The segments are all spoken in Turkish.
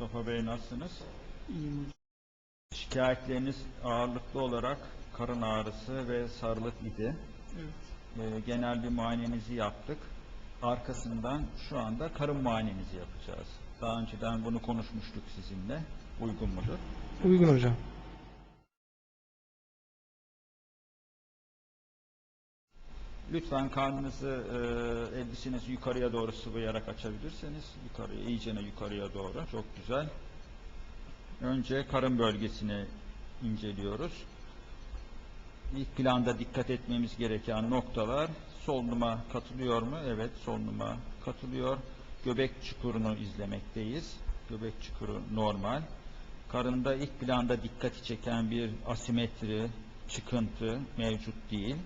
Mustafa Bey nasılsınız? İyiyim. Şikayetleriniz ağırlıklı olarak karın ağrısı ve sarılık idi. Evet. Ee, genel bir muayenenizi yaptık. Arkasından şu anda karın muayenenizi yapacağız. Daha önceden bunu konuşmuştuk sizinle. Uygun mudur? Uygun hocam. Lütfen karnınızı, e, elbisenizi yukarıya doğru sıvayarak açabilirseniz, yukarıya, iyicene yukarıya doğru. Çok güzel. Önce karın bölgesini inceliyoruz. İlk planda dikkat etmemiz gereken noktalar solunuma katılıyor mu? Evet, solunuma katılıyor. Göbek çukurunu izlemekteyiz. Göbek çukuru normal. Karında ilk planda dikkati çeken bir asimetri, çıkıntı mevcut değil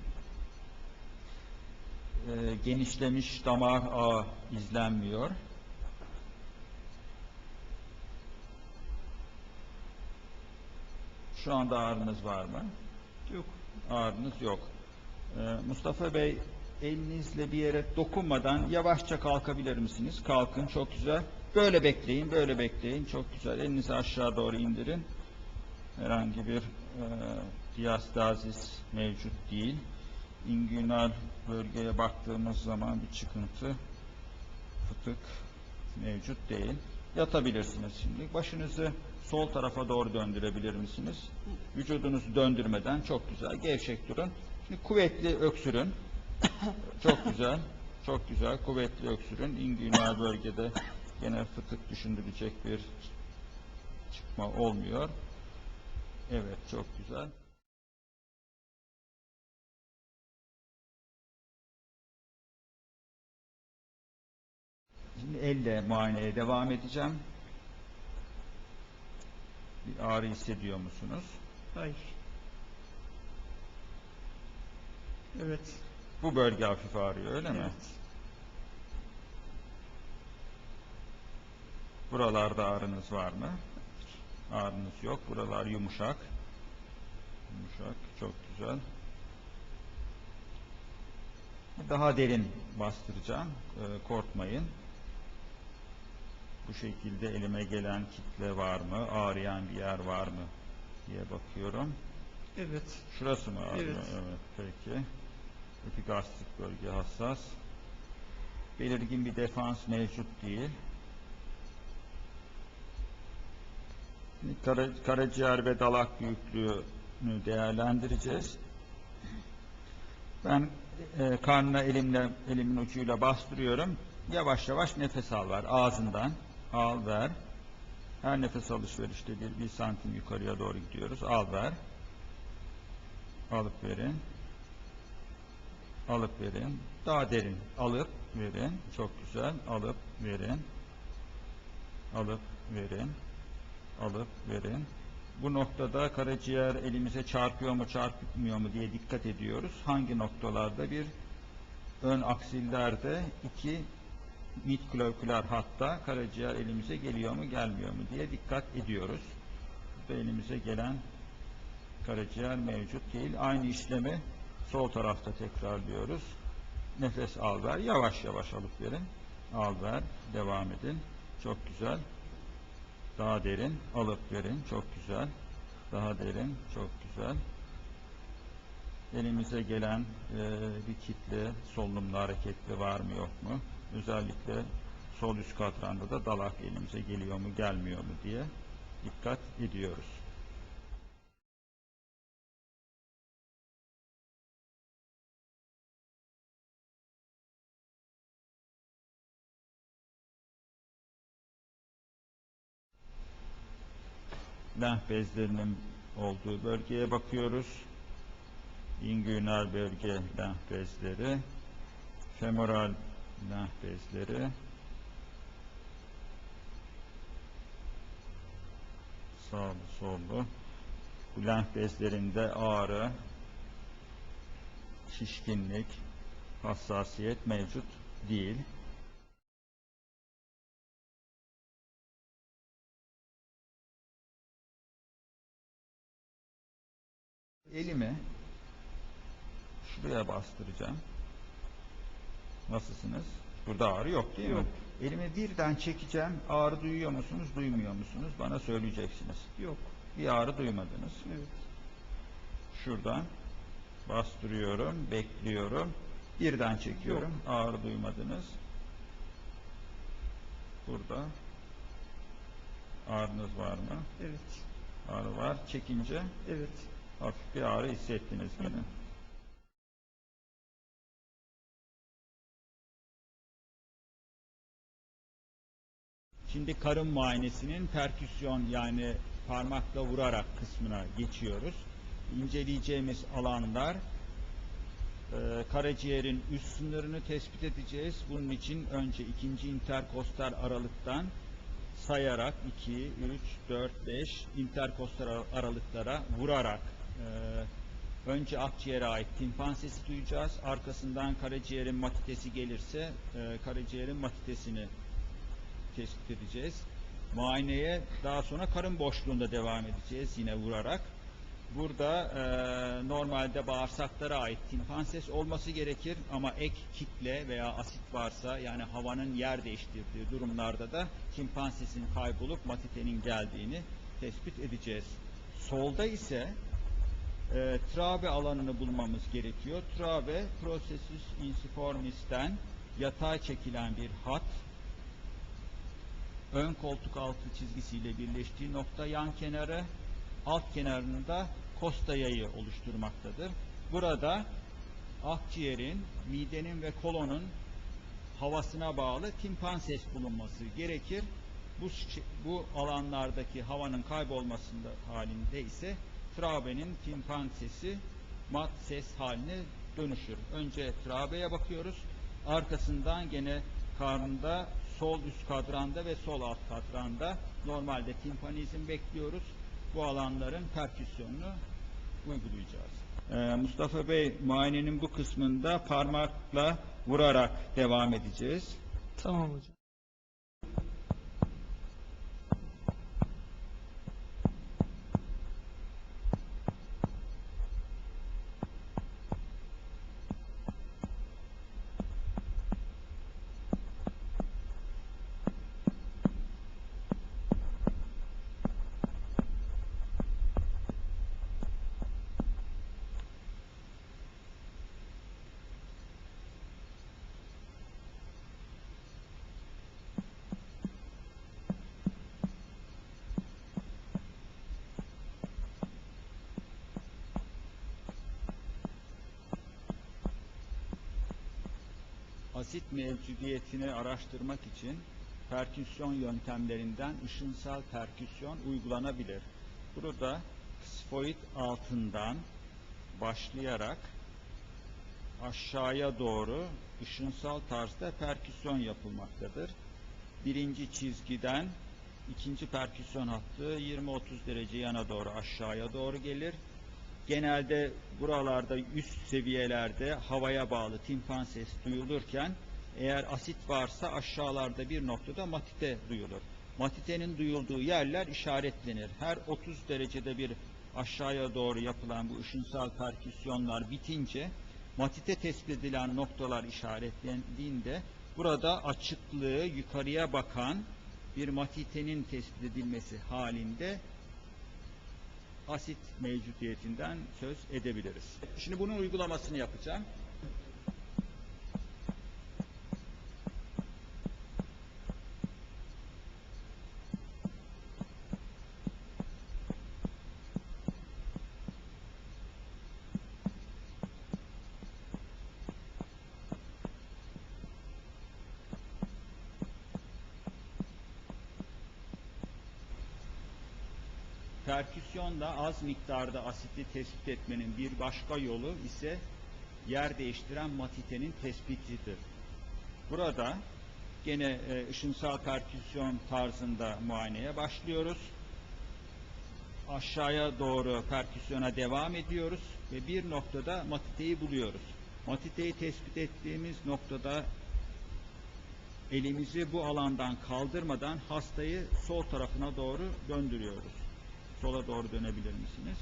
e, genişlemiş damar ağı izlenmiyor. Şu anda ağrınız var mı? Yok. Ağrınız yok. E, Mustafa Bey elinizle bir yere dokunmadan yavaşça kalkabilir misiniz? Kalkın çok güzel. Böyle bekleyin, böyle bekleyin. Çok güzel. Elinizi aşağı doğru indirin. Herhangi bir e, diastazis mevcut değil ingünal bölgeye baktığımız zaman bir çıkıntı, fıtık mevcut değil. Yatabilirsiniz şimdi. Başınızı sol tarafa doğru döndürebilir misiniz? Vücudunuzu döndürmeden çok güzel. Gevşek durun. Şimdi kuvvetli öksürün. çok güzel. Çok güzel. Kuvvetli öksürün. İngünal bölgede gene fıtık düşündürecek bir çıkma olmuyor. Evet, çok güzel. Şimdi elle muayeneye devam edeceğim. Bir ağrı hissediyor musunuz? Hayır. Evet. Bu bölge hafif ağrıyor öyle mi? Evet. Buralarda ağrınız var mı? Ağrınız yok. Buralar yumuşak. Yumuşak. Çok güzel. Daha derin bastıracağım. Ee, korkmayın. Bu şekilde elime gelen kitle var mı? Ağrıyan bir yer var mı? diye bakıyorum. Evet. Şurası mı ağrıyor? Evet. evet peki. Epigastrik bölge hassas. Belirgin bir defans mevcut değil. Kara, karaciğer ve dalak büyüklüğünü değerlendireceğiz. Ben e, karnına elimle elimin ucuyla bastırıyorum. Yavaş yavaş nefes al ver ağzından. Al ver. Her nefes alışverişte bir, bir santim yukarıya doğru gidiyoruz. Al ver. Alıp verin. Alıp verin. Daha derin. Alıp verin. Çok güzel. Alıp verin. Alıp verin. Alıp verin. Bu noktada karaciğer elimize çarpıyor mu çarpmıyor mu diye dikkat ediyoruz. Hangi noktalarda bir ön aksillerde iki midklavikular hatta karaciğer elimize geliyor mu gelmiyor mu diye dikkat ediyoruz. Burada elimize gelen karaciğer mevcut değil. Aynı işlemi sol tarafta tekrarlıyoruz. Nefes al ver. Yavaş yavaş alıp verin. Al ver. Devam edin. Çok güzel. Daha derin. Alıp verin. Çok güzel. Daha derin. Çok güzel. Elimize gelen e, bir kitle solunumlu hareketli var mı yok mu? Özellikle sol üst katranda da dalak elimize geliyor mu gelmiyor mu diye dikkat ediyoruz. lenf bezlerinin olduğu bölgeye bakıyoruz. İngünal bölge lenf bezleri, femoral lenf bezleri, sağlı sollu. Bu lenf bezlerinde ağrı, şişkinlik, hassasiyet mevcut değil. Elimi şuraya bastıracağım. Nasılsınız? Burada ağrı yok değil Yok. mi? Elimi birden çekeceğim. Ağrı duyuyor musunuz, duymuyor musunuz? Bana söyleyeceksiniz. Yok. Bir ağrı duymadınız. Evet. Şuradan bastırıyorum, bekliyorum. Birden çekiyorum. Ağrı duymadınız. Burada ağrınız var mı? Evet. Ağrı var. Çekince Evet. hafif bir ağrı hissettiniz gene. Şimdi karın muayenesinin perküsyon yani parmakla vurarak kısmına geçiyoruz. İnceleyeceğimiz alanlar e, karaciğerin üst sınırını tespit edeceğiz. Bunun için önce ikinci interkostal aralıktan sayarak 2, 3, 4, 5 interkostal ar- aralıklara vurarak e, önce akciğere ait timpan sesi duyacağız. Arkasından karaciğerin matitesi gelirse e, karaciğerin matitesini tespit edeceğiz. Muayeneye daha sonra karın boşluğunda devam edeceğiz yine vurarak. Burada e, normalde bağırsaklara ait timpan ses olması gerekir ama ek kitle veya asit varsa yani havanın yer değiştirdiği durumlarda da timpan sesin kaybolup matitenin geldiğini tespit edeceğiz. Solda ise e, trabe alanını bulmamız gerekiyor. Trabe processus insiformis'ten yatay çekilen bir hat ön koltuk altı çizgisiyle birleştiği nokta yan kenarı, alt kenarında kosta yayı oluşturmaktadır. Burada akciğerin, midenin ve kolonun havasına bağlı timpan ses bulunması gerekir. Bu, bu alanlardaki havanın kaybolmasında halinde ise trabenin timpan sesi mat ses haline dönüşür. Önce trabeye bakıyoruz. Arkasından gene karnında sol üst kadranda ve sol alt kadranda normalde timpanizm bekliyoruz. Bu alanların perküsyonunu uygulayacağız. Ee, Mustafa Bey muayenenin bu kısmında parmakla vurarak devam edeceğiz. Tamam hocam. Asit mevcudiyetini araştırmak için perküsyon yöntemlerinden ışınsal perküsyon uygulanabilir. Burada sfoid altından başlayarak aşağıya doğru ışınsal tarzda perküsyon yapılmaktadır. Birinci çizgiden ikinci perküsyon hattı 20-30 derece yana doğru aşağıya doğru gelir. Genelde buralarda üst seviyelerde havaya bağlı timpan ses duyulurken eğer asit varsa aşağılarda bir noktada matite duyulur. Matitenin duyulduğu yerler işaretlenir. Her 30 derecede bir aşağıya doğru yapılan bu ışınsal perküsyonlar bitince matite tespit edilen noktalar işaretlendiğinde burada açıklığı yukarıya bakan bir matitenin tespit edilmesi halinde asit mevcudiyetinden söz edebiliriz. Şimdi bunun uygulamasını yapacağım. Perküsyonda az miktarda asiti tespit etmenin bir başka yolu ise yer değiştiren matitenin tespitidir. Burada gene e, ışınsal perküsyon tarzında muayeneye başlıyoruz. Aşağıya doğru perküsyona devam ediyoruz ve bir noktada matiteyi buluyoruz. Matiteyi tespit ettiğimiz noktada elimizi bu alandan kaldırmadan hastayı sol tarafına doğru döndürüyoruz. Sola doğru dönebilir misiniz?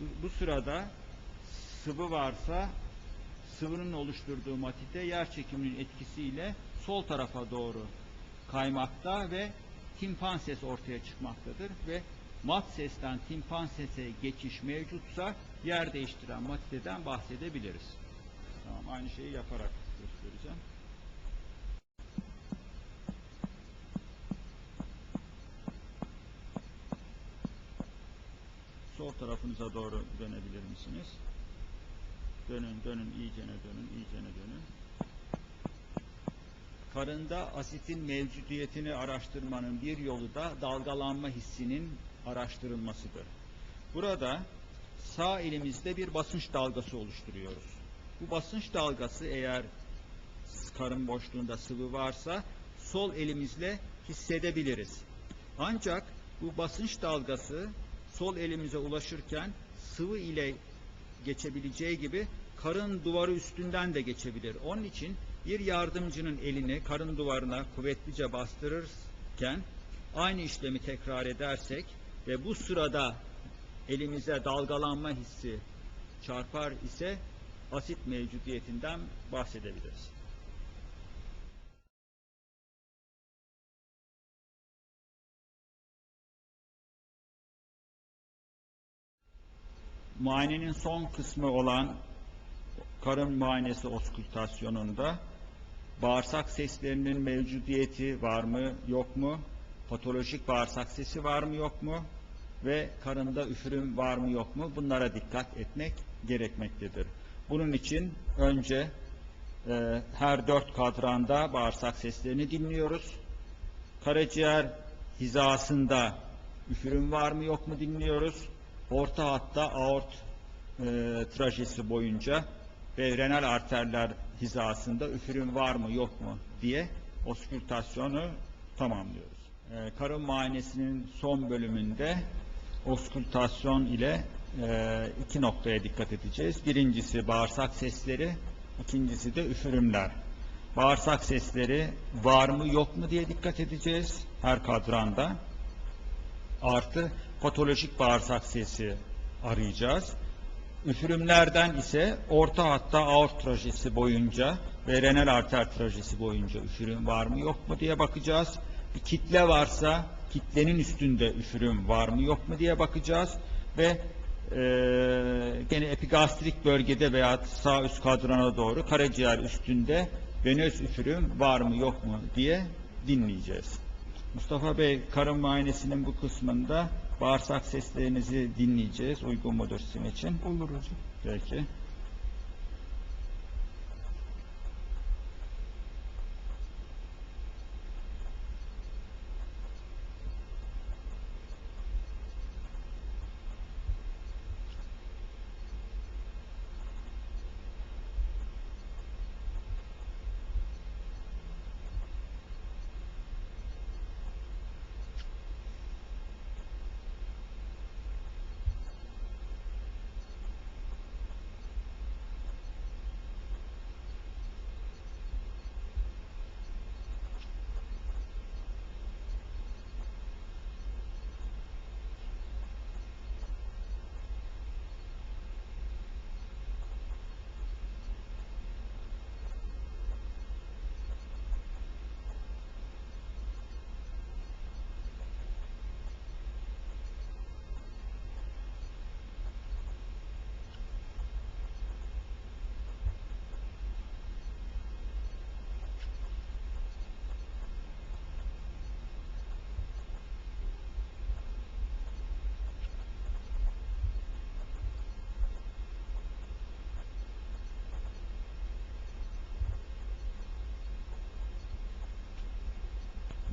Bu, bu sırada sıvı varsa sıvının oluşturduğu matite yer çekiminin etkisiyle sol tarafa doğru kaymakta ve timpan ses ortaya çıkmaktadır ve mat sesten timpan sese geçiş mevcutsa yer değiştiren matiteden bahsedebiliriz. Tamam, aynı şeyi yaparak göstereceğim. Sol tarafınıza doğru dönebilir misiniz? Dönün, dönün, iyicene dönün, iyicene dönün. Karında asitin mevcudiyetini araştırmanın bir yolu da dalgalanma hissinin araştırılmasıdır. Burada sağ elimizde bir basınç dalgası oluşturuyoruz. Bu basınç dalgası eğer karın boşluğunda sıvı varsa sol elimizle hissedebiliriz. Ancak bu basınç dalgası sol elimize ulaşırken sıvı ile geçebileceği gibi karın duvarı üstünden de geçebilir. Onun için bir yardımcının elini karın duvarına kuvvetlice bastırırken aynı işlemi tekrar edersek ve bu sırada elimize dalgalanma hissi çarpar ise asit mevcudiyetinden bahsedebiliriz. Muayenenin son kısmı olan karın muayenesi oskültasyonunda bağırsak seslerinin mevcudiyeti var mı yok mu, patolojik bağırsak sesi var mı yok mu ve karında üfürüm var mı yok mu bunlara dikkat etmek gerekmektedir. Bunun için önce e, her dört kadranda bağırsak seslerini dinliyoruz. Karaciğer hizasında üfürüm var mı yok mu dinliyoruz. Orta hatta aort e, trajesi boyunca ve renal arterler hizasında üfürüm var mı yok mu diye oskültasyonu tamamlıyoruz. E, karın muayenesinin son bölümünde oskültasyon ile e, iki noktaya dikkat edeceğiz. Birincisi bağırsak sesleri, ikincisi de üfürümler. Bağırsak sesleri var mı yok mu diye dikkat edeceğiz her kadranda. Artı patolojik bağırsak sesi arayacağız. Üfürümlerden ise orta hatta aort trajesi boyunca ve renal arter trajesi boyunca üfürüm var mı yok mu diye bakacağız. Bir kitle varsa kitlenin üstünde üfürüm var mı yok mu diye bakacağız ve e, gene epigastrik bölgede veya sağ üst kadrana doğru karaciğer üstünde venöz üfürüm var mı yok mu diye dinleyeceğiz. Mustafa Bey karın muayenesinin bu kısmında bağırsak seslerinizi dinleyeceğiz. Uygun sizin için? Olur hocam. Peki.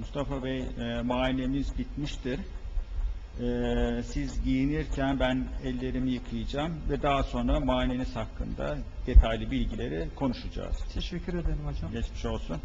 Mustafa Bey, e, muayenemiz bitmiştir. E, siz giyinirken ben ellerimi yıkayacağım ve daha sonra muayeneniz hakkında detaylı bilgileri konuşacağız. Teşekkür ederim hocam. Geçmiş olsun.